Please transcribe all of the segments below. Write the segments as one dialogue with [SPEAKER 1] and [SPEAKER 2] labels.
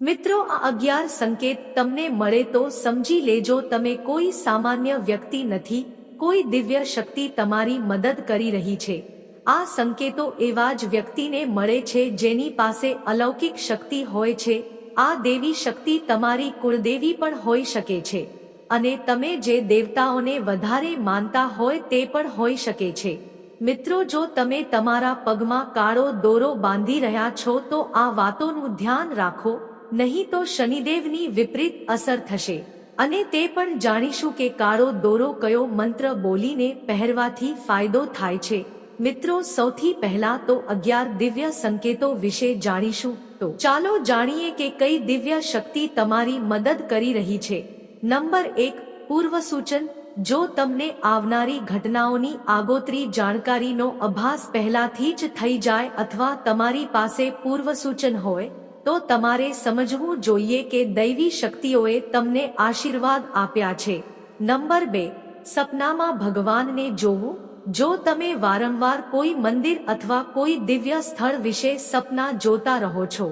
[SPEAKER 1] મિત્રો, આ અગિયાર સંકેત તમને મળે તો સમજી લેજો તમે કોઈ સામાન્ય વ્યક્તિ નથી, કોઈ દિવ્ય શક્તિ તમારી મદદ કરી રહી છે. આ સંકેતો એવા જ વ્યક્તિને મળે છે જેની પાસે અલૌકિક શક્તિ હોય છે, આ દેવી શક્તિ તમારી કુળદેવી પણ હોઈ શકે છે. અને તમે જે દેવતાઓને વધારે માનતા હોય તે પણ હોઈ શકે છે. મિત્રો, જો તમે તમારા પગમાં કાળો દોરો બાંધી રહ્યા છો તો આ વાતોનું ધ્યાન રાખો. નહીં તો શનિદેવની વિપરીત અસર થશે. અને તે પણ જાણીશું કે કાળો દોરો કયો મંત્ર બોલીને પહેરવાથી ફાયદો થાય છે. મિત્રો, સૌથી પહેલા તો અગિયાર દિવ્ય સંકેતો વિશે જાણીશું. તો ચાલો જાણીએ કે કઈ દિવ્ય શક્તિ તમારી મદદ કરી રહી છે. નંબર એક પૂર્વ સૂચન જો તમને આવનારી ઘટનાઓની આગોતરી જાણકારીનો અભાસ પહેલાથી જ થઈ જાય અથવા તમારી પાસે પૂર્વ સૂચન હોય તો તમારે સમજવું જોઈએ કે દૈવી શક્તિઓએ તમને આશીર્વાદ આપ્યા છે. નંબર બે, સપનામાં ભગવાનને જોવું. જો તમે વારંવાર કોઈ મંદિર અથવા કોઈ દિવ્ય સ્થળ વિશે સપના જોતા રહો છો,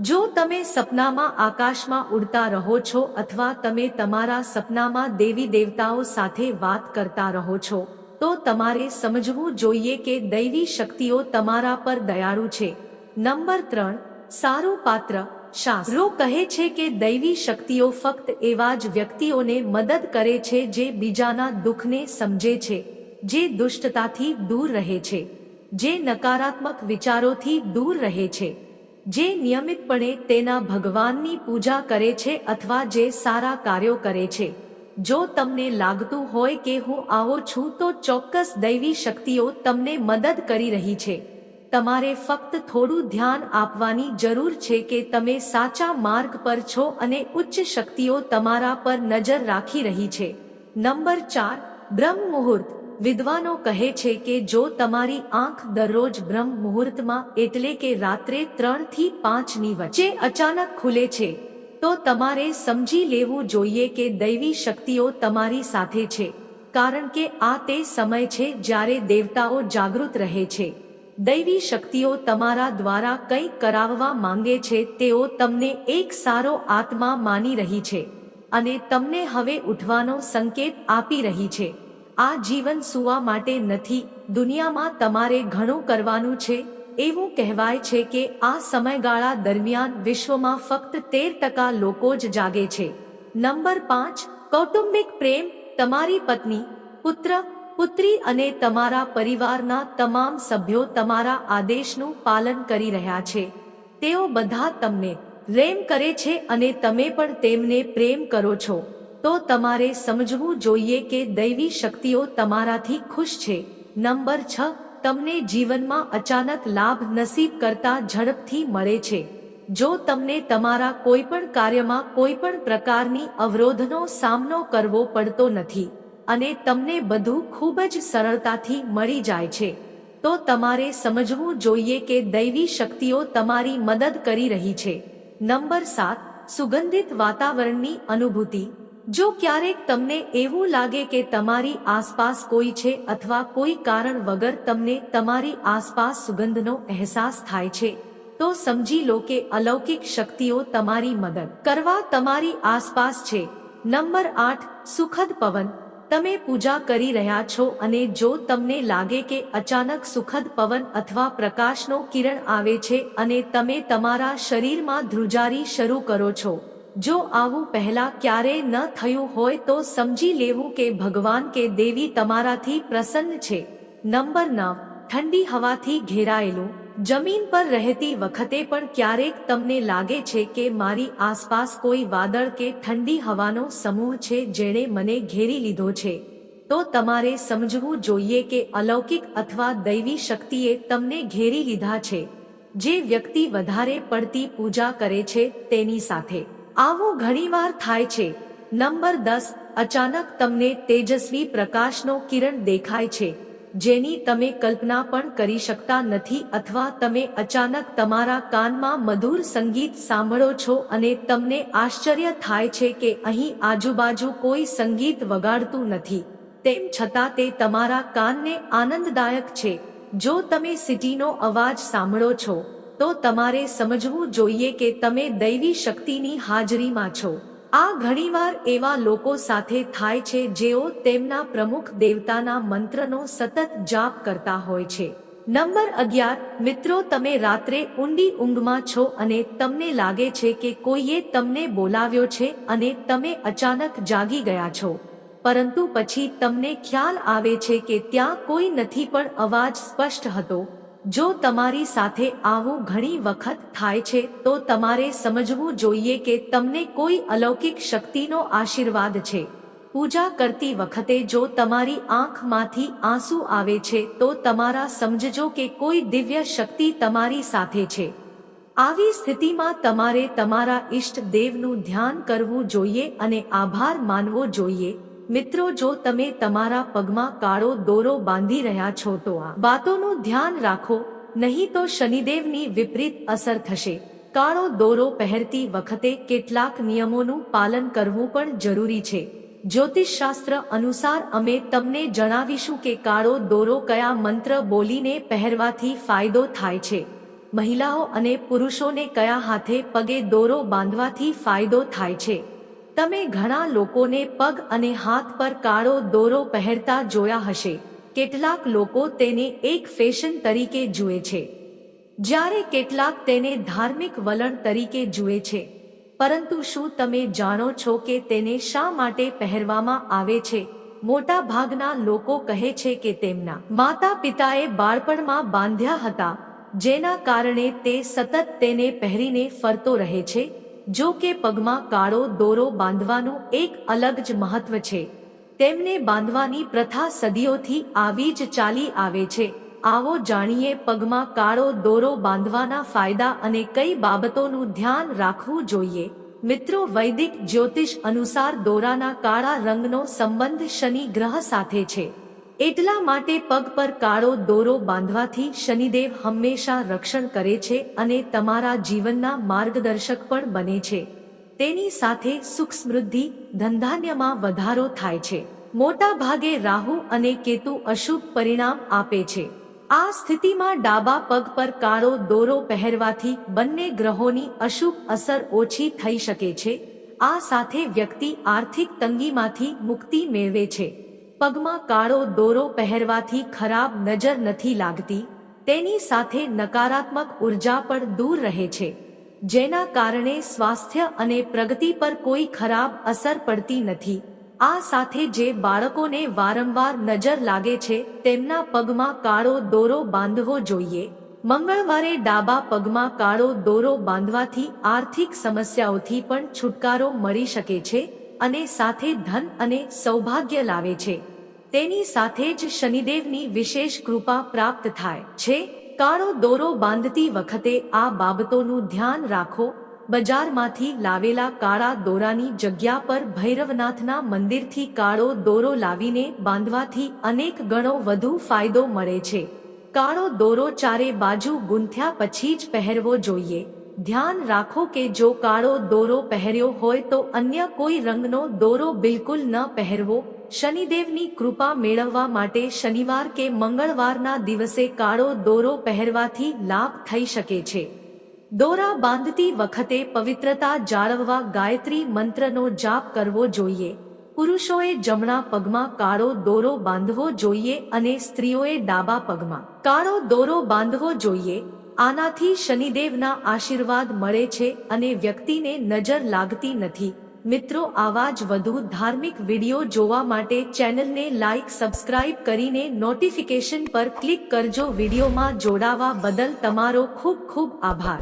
[SPEAKER 1] જો તમે સપનામાં આકાશમાં ઉડતા રહો છો અથવા તમે તમારા સપનામાં દેવી દેવતાઓ સાથે વાત કરતા રહો છો, તો તમારે સમજવું જોઈએ કે દૈવી શક્તિઓ તમારા પર દયાળુ છે. નંબર ત્રણ સારું પાત્ર શાસ્ત્રો કહે છે કે દૈવી શક્તિઓ ફક્ત એવા જ વ્યક્તિઓને મદદ કરે છે જે બીજાના દુઃખને સમજે છે, જે દુષ્ટતાથી દૂર રહે છે, જે નકારાત્મક વિચારોથી દૂર રહે છે, જે નિયમિતપણે તેના ભગવાનની પૂજા કરે છે અથવા જે સારા કાર્યો કરે છે. જો તમને લાગતું હોય કે હું આવો છું તો ચોક્કસ દૈવી શક્તિઓ તમને મદદ કરી રહી છે. તમારે ફક્ત થોડું ધ્યાન આપવાની જરૂર છે કે તમે સાચા માર્ગ પર છો અને ઉચ્ચ શક્તિઓ તમારા પર નજર રાખી રહી છે. નંબર ચાર, બ્રહ્મ મુહૂર્ત. વિદ્વાનો કહે છે કે જો તમારી આંખ દરરોજ બ્રહ્મ મુહૂર્તમાં એટલે કે રાત્રે ત્રણથી પાંચની વચ્ચે અચાનક ખુલે છે, તો તમારે સમજી લેવું જોઈએ કે દૈવી શક્તિઓ તમારી સાથે છે, કારણ કે આ તે સમય છે જ્યારે દેવતાઓ જાગૃત રહે છે. દૈવી શક્તિઓ તમારા દ્વારા કંઈક કરાવવા માંગે છે, તેઓ તમને એક સારો આત્મા માની રહી છે અને તમને હવે ઉઠવાનો સંકેત આપી રહી છે. આ જીવન સુવા માટે નથી, દુનિયામાં તમારે ઘણું કરવાનું છે, એવું કહેવાય છે કે આ સમયગાળા દરમિયાન વિશ્વમાં ફક્ત તેર ટકા લોકો જ જાગે છે. નંબર પાંચ, કૌટુંબિક પ્રેમ, તમારી પત્ની, પુત્ર પુત્રી અને તમારા પરિવારના તમામ સભ્યો તમારા આદેશનું પાલન કરી રહ્યા છે. તેઓ બધા તમને પ્રેમ કરે છે અને તમે પણ તેમને પ્રેમ કરો છો. તો તમારે સમજવું જોઈએ કે દૈવી શક્તિઓ તમારાથી ખુશ છે. નંબર છ, તમને જીવનમાં અચાનક લાભ નસીબ કરતા ઝડપથી મળે છે. જો તમને તમારા કોઈપણ કાર્યમાં કોઈપણ પ્રકારની અવરોધનો સામનો કરવો પડતો નથી. અને તમને બધું ખૂબ જ સરળતાથી મળી જાય છે. તો તમારે સમજવું જોઈએ કે દૈવી શક્તિઓ તમારી મદદ કરી રહી છે. નંબર સાત, સુગંધિત વાતાવરણની અનુભૂતિ. જો ક્યારેક તમને એવું લાગે કે તમારી આસપાસ કોઈ છે અથવા કોઈ કારણ વગર તમને તમારી આસપાસ સુગંધનો અહેસાસ થાય છે, તો સમજી લો કે અલૌકિક શક્તિઓ તમારી મદદ કરવા તમારી આસપાસ છે. નંબર આઠ, સુખદ પવન. તમે પૂજા કરી રહ્યા છો અને જો તમને લાગે કે અચાનક સુખદ પવન અથવા પ્રકાશનો કિરણ આવે છે અને તમે તમારા શરીરમાં ધ્રુજારી શરૂ કરો છો, જો આવું પહેલા ક્યારેય ન થયું હોય તો સમજી લેવું કે ભગવાન કે દેવી તમારાથી પ્રસન્ન છે. નંબર નવ, ઠંડી હવાથી ઘેરાયેલું જમીન પર રહેતી વખતે પણ ક્યારેક તમને લાગે છે કે મારી આસપાસ કોઈ વાદળ કે ઠંડી હવાનો સમૂહ છે જેણે મને ઘેરી લીધો છે. તો તમારે સમજવું જોઈએ કે અલૌકિક અથવા દૈવી શક્તિએ તમને ઘેરી લીધા છે. જે વ્યક્તિ વધારે પડતી પૂજા કરે છે તેની સાથે. આવું ઘણીવાર થાય છે. નંબર દસ, અચાનક તમને તેજસ્વી પ્રકાશનો કિરણ દેખાય છે. જેની તમે કલ્પના પણ કરી શકતા નથી અથવા તમે અચાનક તમારા કાનમાં મધુર સંગીત સાંભળો છો અને તમને આશ્ચર્ય થાય છે કે અહીં આજુબાજુ કોઈ સંગીત વગાડતું નથી. તેમ છતાં તે તમારા કાનને આનંદદાયક છે. જો તમે સિટીનો અવાજ સાંભળો છો, તો તમારે સમજવું જોઈએ કે તમે દૈવી શક્તિની હાજરીમાં છો. આ ઘણીવાર એવા લોકો સાથે થાય છે જેઓ તેમના પ્રમુખ દેવતાના મંત્રનો સતત જાપ કરતા હોય છે. નંબર અગિયાર, મિત્રો તમે રાત્રે ઊંડી ઊંઘમાં છો અને તમને લાગે છે કે કોઈએ તમને બોલાવ્યો છે અને તમે અચાનક જાગી ગયા છો. પરંતુ પછી તમને ખ્યાલ આવે છે કે ત્યાં કોઈ નથી પણ અવાજ સ્પષ્ટ હતો. જો તમારી સાથે આવું ઘણી વખત થાય છે, તો તમારે સમજવું જોઈએ કે તમને કોઈ અલૌકિક શક્તિનો આશીર્વાદ છે. પૂજા કરતી વખતે જો તમારી આંખમાંથી આંસુ આવે છે, તો તમારા સમજજો કે કોઈ દિવ્ય શક્તિ તમારી સાથે છે. આવી સ્થિતિમાં તમારે તમારા ઈષ્ટ દેવનું ધ્યાન કરવું જોઈએ અને આભાર માનવો જોઈએ. મિત્રો, જો તમે તમારા પગમાં કાળો દોરો બાંધી રહ્યા છો, તો આ વાતોનું ધ્યાન રાખો. નહીં તો શનિદેવની વિપરીત અસર થશે. કાળો દોરો પહેરતી વખતે કેટલાક નિયમોનું પાલન કરવું પણ જરૂરી છે. જ્યોતિષશાસ્ત્ર અનુસાર અમે તમને જણાવીશું કે કાળો દોરો કયા મંત્ર બોલીને પહેરવાથી ફાયદો થાય છે. મહિલાઓ અને પુરુષોને કયા હાથે પગે દોરો બાંધવાથી ફાયદો થાય છે? તમે ઘણા લોકોને પગ અને હાથ પર કાળો દોરો પહેરતા જોયા હશે. કેટલાક લોકો તેને એક ફેશન તરીકે જુએ છે. જ્યારે કેટલાક તેને ધાર્મિક વલણ તરીકે જુએ છે. પરંતુ શું તમે જાણો છો કે તેને શા માટે પહેરવામાં આવે છે? મોટા ભાગના લોકો કહે છે કે તેમના માતા પિતાએ બાળપણમાં બાંધ્યા હતા, જેના કારણે તે સતત તેને પહેરીને ફરતો રહે છે. જો કે પગમાં કાળો દોરો બાંધવાનું એક અલગ જ મહત્વ છે. તેમને બાંધવાની પ્રથા સદીઓથી આવી જ ચાલી આવે છે. આવો જાણીએ પગમાં કાળો દોરો બાંધવાના ફાયદા અને કઈ બાબતોનું ધ્યાન રાખવું જોઈએ. મિત્રો, વૈદિક જ્યોતિષ અનુસાર દોરાના કાળા રંગનો સંબંધ શનિ ગ્રહ સાથે છે. એટલા માટે પગ પર કાળો દોરો બાંધવાથી શનિદેવ હંમેશા રક્ષણ કરે છે અને તમારા જીવનના માર્ગદર્શક પણ બને છે. તેની સાથે સુખ સમૃદ્ધિ ધંધાન્યમાં વધારો થાય છે. મોટા ભાગે રાહુ અને કેતુ અશુભ પરિણામ આપે છે. આ સ્થિતિમાં ડાબા પગ પર કાળો દોરો પહેરવાથી બંને ગ્રહોની અશુભ અસર ઓછી થઈ શકે છે. આ સાથે વ્યક્તિ આર્થિક તંગીમાંથી મુક્તિ મેળવે છે. પગમાં કાળો દોરો પહેરવાથી ખરાબ નજર નથી લાગતી, તેની સાથે નકારાત્મક ઊર્જા પણ દૂર રહે છે, જેના કારણે સ્વાસ્થ્ય અને પ્રગતિ પર કોઈ ખરાબ અસર પડતી નથી. આ સાથે જે બાળકોને વારંવાર નજર લાગે છે, તેમના પગમાં કાળો દોરો બાંધવો જોઈએ. મંગળવારે ડાબા પગમાં કાળો દોરો બાંધવાથી આર્થિક સમસ્યાઓથી પણ છુટકારો મળી શકે છે અને સાથે ધન અને સૌભાગ્ય લાવે છે. તેની સાથે જ શનિદેવની વિશેષ કૃપા પ્રાપ્ત થાય છે. કાળો દોરો બાંધતી વખતે આ બાબતોનું ધ્યાન રાખો. બજારમાંથી લાવેલા કાળા દોરાની જગ્યા પર ભૈરવનાથના મંદિરથી કાળો દોરો લાવીને બાંધવાથી અનેક ગણો વધુ ફાયદો મળે છે. કાળો દોરો ચારે બાજુ ગુંથ્યા પછી જ પહેરવો જોઈએ. ધ્યાન રાખો કે જો કાળો દોરો પહેર્યો હોય તો અન્ય કોઈ રંગનો દોરો બિલકુલ ન પહેરવો. શનિદેવની કૃપા મેળવવા માટે શનિવાર કે મંગળવારના દિવસે કાળો દોરો પહેરવાથી લાભ થઈ શકે છે. દોરા બાંધતી વખતે પવિત્રતા જાળવવા ગાયત્રી મંત્રનો જાપ કરવો જોઈએ. પુરુષોએ જમણા પગમાં કાળો દોરો બાંધવો જોઈએ અને સ્ત્રીઓએ ડાબા પગમાં કાળો દોરો બાંધવો જોઈએ. આનાથી શનિદેવના આશીર્વાદ મળે છે અને વ્યક્તિને નજર લાગતી નથી. મિત્રો, આવા જ વધુ ધાર્મિક વીડિયો જોવા માટે ચેનલને લાઇક સબસ્ક્રાઇબ કરીને નોટિફિકેશન પર ક્લિક કરજો. વિડીયોમાં જોડાવા બદલ તમારો ખૂબ ખૂબ આભાર.